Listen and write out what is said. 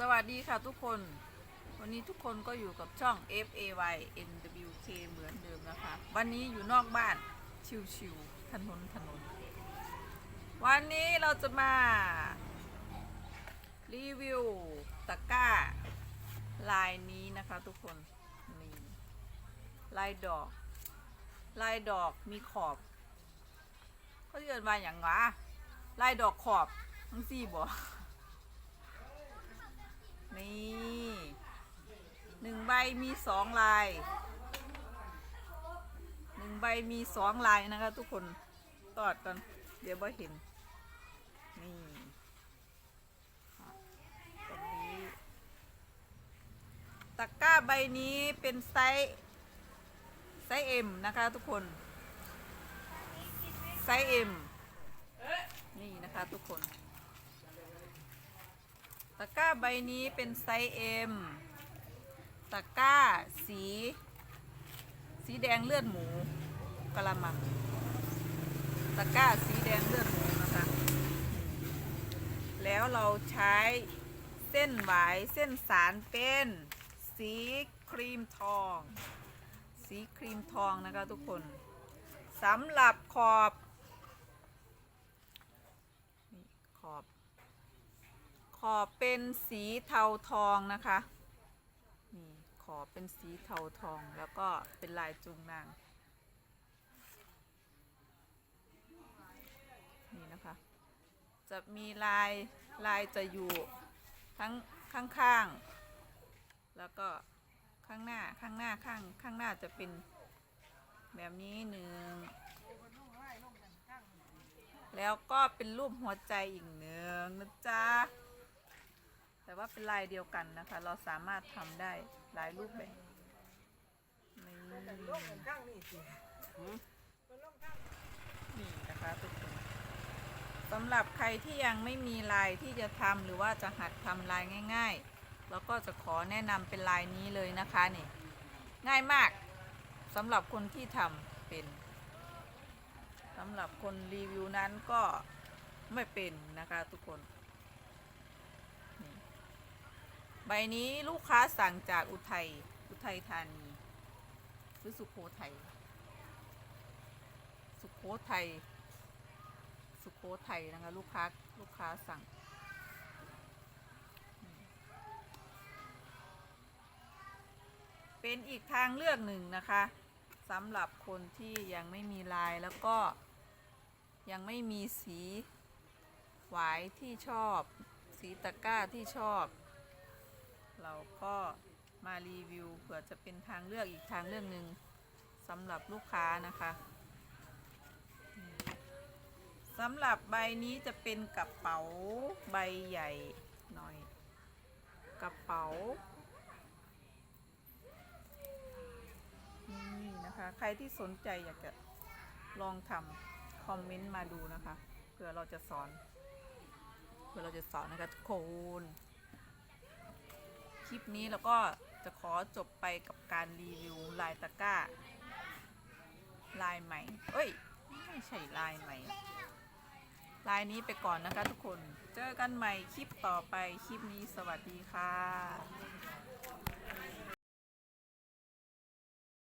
สวัสดีค่ะทุกคน วันนี้ทุกคนก็อยู่กับช่อง F A Y N W K เหมือนเดิมนะคะ วันนี้อยู่นอกบ้านชิวๆถนนถนน วันนี้เราจะมา รีวิวตะกร้า ลายนี้นะคะทุกคน นี่ ลายดอก ลายดอกมีขอบเขาเรียกว่าอย่างวะลายดอกขอบทั้งสี่บ่ นี่หนึ่งใบมีสองลายหนึ่งใบมีสองลายนะคะ ทุกคนตอดกันเดี๋ยวบ่เห็น นี่ตรงนี้ตะกร้าใบนี้เป็นไซส์ไซส์ M นะคะ ทุกคนไซส์ M นี่นะคะ ทุกคน ตะกร้าใบนี้เป็นไซส์ M ตะกร้าสี สีแดงเลือดหมูกะละมัง ตะกร้าสีแดงเลือดหมูนะคะ แล้วเราใช้เส้นหวายเส้นสารเป็นสีครีมทอง สีครีมทองนะคะทุกคนสำหรับขอบนี่ขอบ ขอบเป็นสีเทาทองนะคะนี่ขอบเป็นสีเทาทองแล้วก็เป็นลายจุงนางนี่นะคะ จะมีลายลายจะอยู่ทั้งข้างๆ แล้วก็ข้างหน้าข้างหน้าข้างข้างหน้าจะเป็นแบบนี้หนึ่งแล้วก็เป็นรูปหัวใจอีกหนึ่งนะจ๊ะ แต่ว่าเป็นลายเดียวกันนะคะ เราสามารถทำได้หลายรูปแบบนี่นี่นะคะทุกคนสำหรับใครที่ยังไม่มีลายที่จะทำหรือว่าจะหัดทำลายง่าย ๆ แล้วก็จะขอแนะนำเป็นลายนี้เลยนะคะนี่ง่ายมากสำหรับคนที่ทำเป็นสำหรับคนรีวิวนั้นก็ไม่เป็นนะคะทุกคน ใบนี้ลูกค้าสั่งจากอุทัย อุทัยธานีหรือสุโขทัย สุโขทัย สุโขทัยนะคะลูกค้าลูกค้าสั่ง เป็นอีกทางเลือกหนึ่งนะคะสำหรับคนที่ยังไม่มีลายแล้วก็ยังไม่มีสีหวายที่ชอบ สีตะกร้าที่ชอบ เราก็มารีวิวเผื่อจะเป็นทางเลือกอีกทางเลือกหนึ่งสำหรับลูกค้านะคะสำหรับใบนี้จะเป็นกระเป๋าใบใหญ่หน่อย กระเป๋านี่นะคะ ใครที่สนใจอยากจะลองทำคอมเมนต์มาดูนะคะเผื่อเราจะสอนเผื่อเราจะสอนนะคะทุกคน คลิปนี้เราก็จะขอจบไปกับการรีวิวลายตะกร้า ลายใหม่ เอ้ย ไม่ใช่ลายใหม่ ลายนี้ไปก่อนนะคะทุกคน เจอกันใหม่คลิปต่อไป คลิปนี้สวัสดีค่ะ